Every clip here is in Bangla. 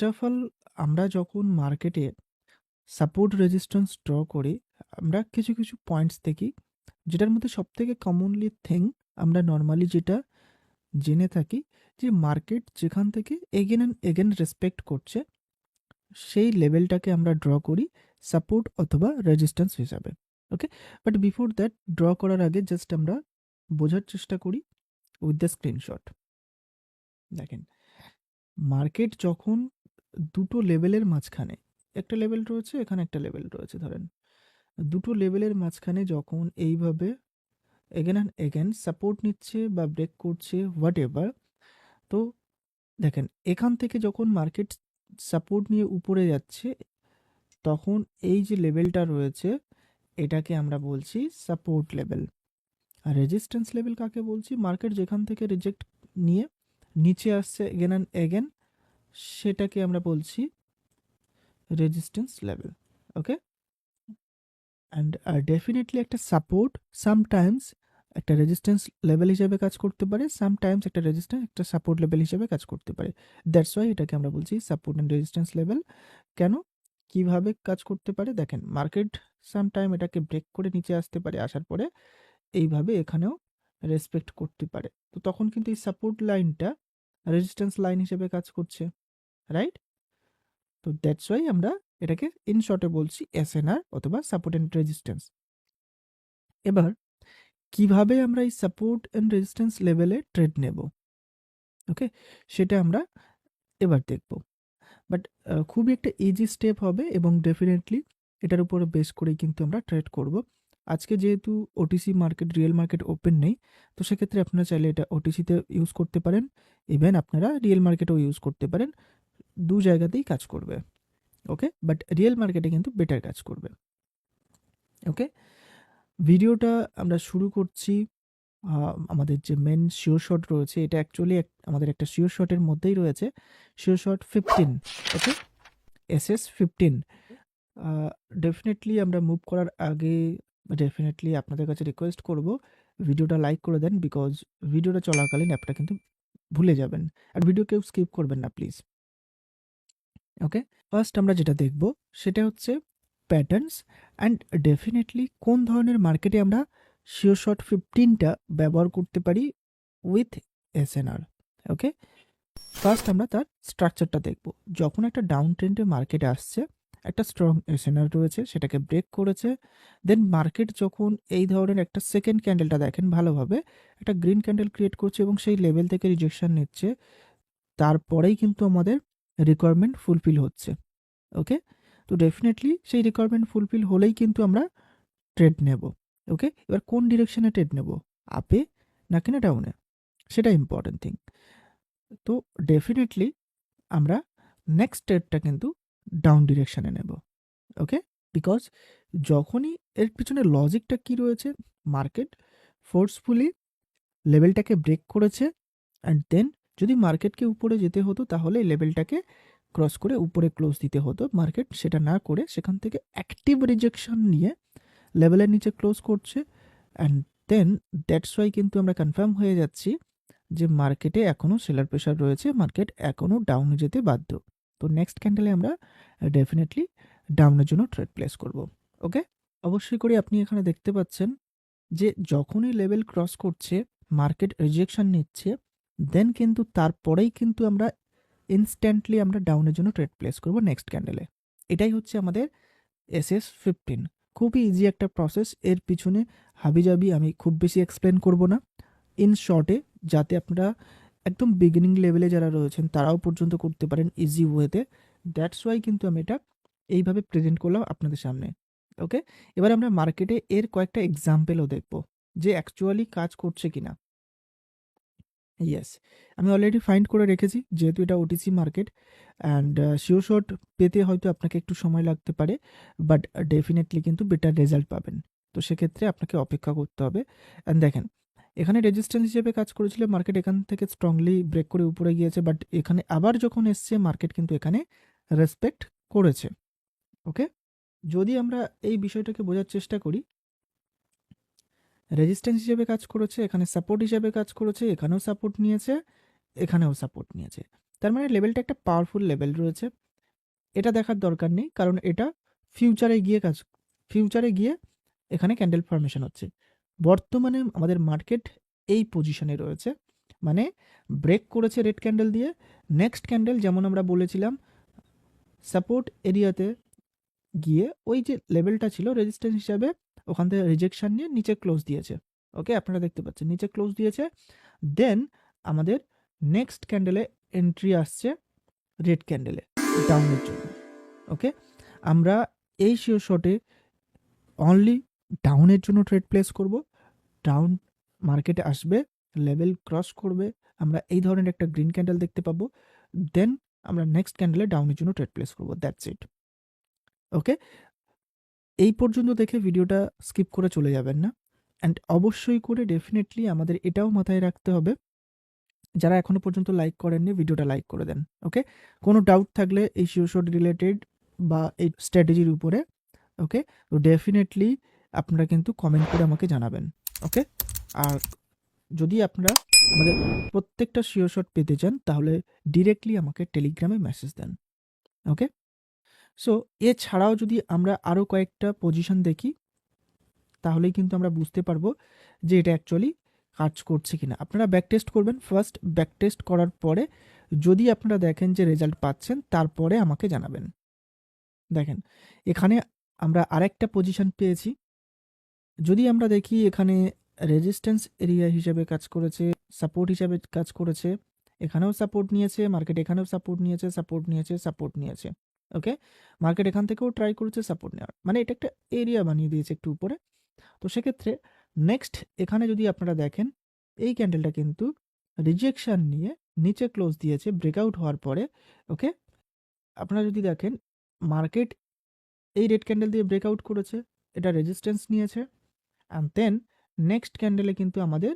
ফার্স্ট অফ অল আমরা যখন মার্কেটে সাপোর্ট রেজিস্ট্যান্স ড্র করি, আমরা কিছু কিছু পয়েন্টস দেখি, যেটার মধ্যে সবথেকে কমনলি থিং আমরা নর্মালি যেটা জেনে থাকি, যে মার্কেট যেখান থেকে এগেন অ্যান্ড এগেন রেসপেক্ট করছে, সেই লেভেলটাকে আমরা ড্র করি সাপোর্ট অথবা রেজিস্ট্যান্স হিসাবে okay but before that draw করার আগে জাস্ট আমরা বোঝার চেষ্টা করি উইথ দ্য স্ক্রিনশট দেখেন মার্কেট যখন দুটো লেভেলের মাঝখানে, একটা লেভেল রয়েছে, এখানে একটা লেভেল রয়েছে, ধরেন। দুটো লেভেলের মাঝখানে যখন এইভাবে এগেন অ্যান্ড এগেন সাপোর্ট নিচ্ছে বা ব্রেক করছে হোয়াট এভার তো দেখেন, এখান থেকে যখন মার্কেট সাপোর্ট নিয়ে উপরে যাচ্ছে, তখন এই যে লেভেলটা রয়েছে, এটাকে আমরা বলছি সাপোর্ট লেভেল আর রেজিস্ট্যান্স লেভেল কাকে বলছি? মার্কেট যেখান থেকে রিজেক্ট নিয়ে, নিচে আসছে এগেন অ্যান্ড এগেন সেটাকে আমরা বলছি রেজিস্ট্যান্স লেভেল ওকে অ্যান্ড আর ডেফিনেটলি একটা সাপোর্ট সামটাইমস একটা রেজিস্ট্যান্স লেভেল হিসেবে কাজ করতে পারে সামটাইমস একটা রেজিস্ট্যান্স একটা সাপোর্ট লেভেল হিসেবে কাজ করতে পারে। দ্যাটস ওয়াই এটাকে আমরা বলছি সাপোর্ট অ্যান্ড রেজিস্ট্যান্স লেভেল কেন? কীভাবে কাজ করতে পারে? দেখেন মার্কেট সামটাইম এটাকে ব্রেক করে নিচে আসতে পারে, আসার পরে এইভাবে এখানেও রেসপেক্ট করতে পারে। তো তখন কিন্তু এই সাপোর্ট লাইনটা রেজিস্ট্যান্স লাইন হিসেবে কাজ করছে। রাইট তো দ্যাটস ওয়াই আমরা এটাকে ইন শর্টে বলছি এসএনআর অথবা সাপোর্ট অ্যান্ড রেজিস্ট্যান্স এবার, কীভাবে আমরা এই সাপোর্ট অ্যান্ড রেজিস্ট্যান্স লেভেলে ট্রেড নেব? ওকে সেটা আমরা এবার দেখব। বাট খুবই একটা ইজি স্টেপ হবে এবং ডেফিনেটলি এটার উপরে বেস করেই কিন্তু আমরা ট্রেড করব। আজকে যেহেতু OTC market real market open নেই, তো সেক্ষেত্রে আপনারা চাইলে এটা ওটিসিতে ইউজ করতে পারেন। ইভেন আপনারা রিয়েল মার্কেটেও ইউজ করতে পারেন। দু জায়গাতেই কাজ করবে ওকে বাট রিয়েল মার্কেটে কিন্তু বেটার কাজ করবে ওকে ভিডিওটা আমরা শুরু করছি আমাদের যে মেন শিওর শট রয়েছে, এটা অ্যাকচুয়ালি আমাদের একটা শিওর শটের মধ্যেই রয়েছে। Sure shot fifteen okay S S fifteen definitely আমরা মুভ করার আগে ডেফিনেটলি আপনাদের কাছে রিকোয়েস্ট করব ভিডিওটা লাইক করে দেন বিকজ ভিডিওটা চলাকালীন অ্যাপটা কিন্তু ভুলে যাবেন। আর ভিডিও কেউ স্কিপ করবেন না প্লিজ ওকে ফার্স্ট আমরা যেটা দেখব, সেটা হচ্ছে প্যাটার্নস অ্যান্ড ডেফিনেটলি কোন ধরনের মার্কেটে আমরা শিওর শট ফিফটিনটা ব্যবহার করতে পারি উইথ এসএনআর ওকে ফার্স্ট আমরা তার স্ট্রাকচারটা দেখব। যখন একটা ডাউন ট্রেন্ডে মার্কেট আসছে, একটা স্ট্রং এসএনআর রয়েছে, সেটাকে ব্রেক করেছে দেন মার্কেট যখন এই ধরনের একটা সেকেন্ড ক্যান্ডেলটা দেখেন ভালোভাবে, একটা গ্রিন ক্যান্ডেল ক্রিয়েট করছে এবং সেই লেভেল থেকে রিজেকশন নিচ্ছে, তারপরেই কিন্তু আমাদের রিকোয়ারমেন্ট ফুলফিল হচ্ছে ওকে তো ডেফিনেটলি সেই রিকোয়ারমেন্ট ফুলফিল হলেই কিন্তু আমরা ট্রেড নেব ওকে এবার কোন ডিরেকশনে ট্রেড নেব? আপে না ডাউনে সেটা ইম্পর্টেন্ট থিং তো ডেফিনেটলি আমরা নেক্সট ট্রেডটা কিন্তু ডাউন ডিরেকশানে নেব ওকে বিকজ যখনই এর পিছনে লজিকটা কি রয়েছে? মার্কেট ফোর্সফুলি লেভেলটাকে ব্রেক করেছে অ্যান্ড দেন যদি মার্কেটকে উপরে যেতে হতো, তাহলে লেভেলটাকে ক্রস করে উপরে ক্লোজ দিতে হতো। মার্কেট সেটা না করে সেখান থেকে অ্যাক্টিভ রিজেকশন নিয়ে লেভেলের নিচে ক্লোজ করছে। অ্যান্ড দেন দ্যাটস ওয়াই কিন্তু আমরা কনফার্ম হয়ে যাচ্ছি যে মার্কেটে এখনও সেলার প্রেশার রয়েছে, মার্কেট এখনও ডাউনে যেতে বাধ্য। তো নেক্সট ক্যান্ডেলে আমরা ডেফিনেটলি ডাউনের জন্য ট্রেড প্লেস করব। ওকে অবশ্যই করে আপনি এখানে দেখতে পাচ্ছেন যে যখনই লেভেল ক্রস করছে মার্কেট রিজেকশন নিচ্ছে দেন কিন্তু তারপরেই কিন্তু আমরা ইনস্ট্যান্টলি আমরা ডাউনের জন্য ট্রেড প্লেস করব নেক্সট ক্যান্ডেলে এটাই হচ্ছে আমাদের এস এস ফিফটিন খুবই ইজি একটা প্রসেস এর পিছনে হাবিজাবি আমি খুব বেশি এক্সপ্লেন করব না। ইন শর্টে যাতে আপনারা একদম বিগিনিং লেভেলে যারা রয়েছেন, তারাও পর্যন্ত করতে পারেন ইজি ওয়েতে দ্যাটস ওয়াই কিন্তু আমি এটা এইভাবে প্রেজেন্ট করলাম আপনাদের সামনে। ওকে এবার আমরা মার্কেটে এর কয়েকটা এক্সাম্পেলও দেখব যে অ্যাকচুয়ালি কাজ করছে কিনা। ইয়েস আমি অলরেডি ফাইন্ড করে রেখেছি, যেহেতু এটা OTC market and sure shot পেতে হয়তো আপনাকে একটু সময় লাগতে পারে বাট ডেফিনেটলি কিন্তু বেটার রেজাল্ট পাবেন। তো সেক্ষেত্রে আপনাকে অপেক্ষা করতে হবে। অ্যান্ড দেখেন, এখানে রেজিস্ট্যান্স হিসেবে কাজ করেছিল মার্কেট এখান থেকে স্ট্রংলি ব্রেক করে উপরে গিয়েছে বাট এখানে আবার যখন এসছে মার্কেট কিন্তু এখানে রেসপেক্ট করেছে। ওকে যদি আমরা এই বিষয়টাকে বোঝার চেষ্টা করি রেজিস্ট্যান্স হিসেবে কাজ করেছে, এখানে সাপোর্ট হিসেবে কাজ করেছে, এখানেও সাপোর্ট নিয়েছে, এখানেও সাপোর্ট নিয়েছে। তার মানে লেভেলটা একটা পাওয়ারফুল লেভেল রয়েছে। এটা দেখার দরকার নেই, কারণ এটা ফিউচারে গিয়ে কাজ ফিউচারে গিয়ে এখানে ক্যান্ডেল ফরমেশন হচ্ছে। বর্তমানে আমাদের মার্কেট এই পজিশনে রয়েছে। মানে ব্রেক করেছে রেড ক্যান্ডেল দিয়ে নেক্সট ক্যান্ডেল যেমন আমরা বলেছিলাম সাপোর্ট এরিয়াতে গিয়ে ওই যে লেভেলটা ছিল রেজিস্ট্যান্স হিসাবে ওখান থেকে রিজেকশন নিয়ে নিচে ক্লোজ দিয়েছে। ওকে আপনারা দেখতে পাচ্ছেন, নিচে ক্লোজ দিয়েছে। দেন আমাদের নেক্সট ক্যান্ডেলে এন্ট্রি আসছে রেড ক্যান্ডেলে ডাউনের জন্য। ওকে আমরা এই শিওর শটে অনলি ডাউনের জন্য ট্রেড প্লেস করব। ডাউন মার্কেটে আসবে লেভেল ক্রস করবে। আমরা এই ধরনের একটা গ্রিন ক্যান্ডেল দেখতে পাবো। দেন আমরা নেক্সট ক্যান্ডেলে ডাউনের জন্য ট্রেড প্লেস করব। দ্যাটস ইট ওকে এই পর্যন্ত দেখে ভিডিওটা স্কিপ করে চলে যাবেন না। অ্যান্ড অবশ্যই করে ডেফিনেটলি আমাদের এটাও মাথায় রাখতে হবে। যারা এখনও পর্যন্ত লাইক করেননি, ভিডিওটা লাইক করে দেন ওকে কোনো ডাউট থাকলে এই শিওশট রিলেটেড বা এই স্ট্র্যাটেজির উপরে ওকে তো ডেফিনেটলি আপনারা কিন্তু কমেন্ট করে আমাকে জানাবেন ওকে আর যদি আপনারা আমাদের প্রত্যেকটা শিওশট পেতে চান, তাহলে ডিরেক্টলি আমাকে টেলিগ্রামে মেসেজ দেন ওকে সো এছাড়াও যদি আমরা আরও কয়েকটা পজিশন দেখি, তাহলেই কিন্তু আমরা বুঝতে পারব যে এটা অ্যাকচুয়ালি কাজ করছে কিনা। আপনারা ব্যাক টেস্ট করবেন। ফার্স্ট ব্যাক টেস্ট করার পরে যদি আপনারা দেখেন যে রেজাল্ট পাচ্ছেন, তারপরে আমাকে জানাবেন। দেখেন, এখানে আমরা আরেকটা পজিশন পেয়েছি। যদি আমরা দেখি এখানে রেজিস্ট্যান্স এরিয়া হিসেবে কাজ করেছে সাপোর্ট হিসাবে কাজ করেছে, এখানেও সাপোর্ট নিয়েছে মার্কেট এখানেও সাপোর্ট নিয়েছে সাপোর্ট নিয়েছে সাপোর্ট নিয়েছে। ওকে মার্কেট এখান থেকেও ট্রাই করেছে সাপোর্ট নেওয়ার। মানে এটা একটা এরিয়া বানিয়ে দিয়েছে একটু উপরে। তো সেক্ষেত্রে নেক্সট এখানে যদি আপনারা দেখেন, এই ক্যান্ডেলটা কিন্তু রিজেকশান নিয়ে নিচে ক্লোজ দিয়েছে ব্রেকআউট হওয়ার পরে ওকে আপনারা যদি দেখেন মার্কেট এই রেড ক্যান্ডেল দিয়ে ব্রেকআউট করেছে, এটা রেজিস্ট্যান্স নিয়েছে। অ্যান্ড দেন নেক্সট ক্যান্ডেলে কিন্তু আমাদের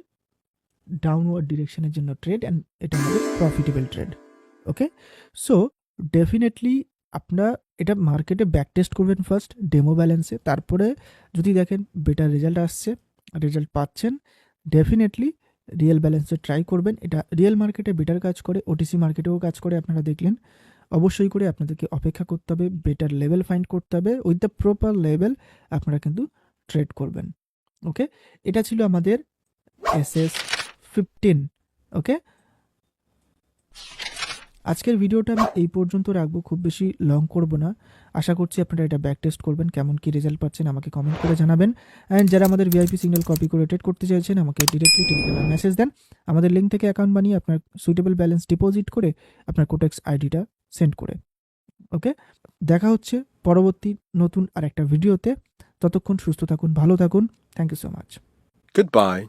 ডাউনওয়ার্ড ডিরেকশনের জন্য ট্রেড অ্যান্ড এটা আমাদের profitable trade okay so definitely আপনারা এটা মার্কেটে ব্যাক টেস্ট করবেন ফার্স্ট ডেমো ব্যালেন্সে তারপরে যদি দেখেন বেটার রেজাল্ট আসছে রেজাল্ট পাচ্ছেন ডেফিনেটলি রিয়েল ব্যালেন্সে ট্রাই করবেন। এটা রিয়েল মার্কেটে বেটার কাজ করে ওটিসি মার্কেটেও কাজ করে আপনারা দেখলেন। অবশ্যই করে আপনাদেরকে অপেক্ষা করতে হবে বেটার লেভেল ফাইন্ড করতে হবে উইথ দ্য প্রপার লেভেল আপনারা কিন্তু ট্রেড করবেন। ওকে এটা ছিল আমাদের এস এস ফিফটিন ওকে আজকের ভিডিওটা আমি এই পর্যন্ত রাখব, খুব বেশি লং করব না। আশা করছি আপনারা এটা ব্যাক টেস্ট করবেন, কেমন কি রেজাল্ট পাচ্ছেন আমাকে কমেন্ট করে জানাবেন। অ্যান্ড যারা আমাদের ভিআইপি সিগন্যাল কপি করে ট্রেড করতে চাইছেন, আমাকে ডিরেক্টলি টেলিগ্রামে মেসেজ দেন। আমাদের লিঙ্ক থেকে অ্যাকাউন্ট বানিয়ে আপনার সুইটেবল ব্যালেন্স ডিপোজিট করে আপনার কোটেক্স আইডিটা সেন্ড করে। ওকে দেখা হচ্ছে পরবর্তী নতুন আর একটা ভিডিওতে। ততক্ষণ সুস্থ থাকুন, ভালো থাকুন। Thank you so much Goodbye.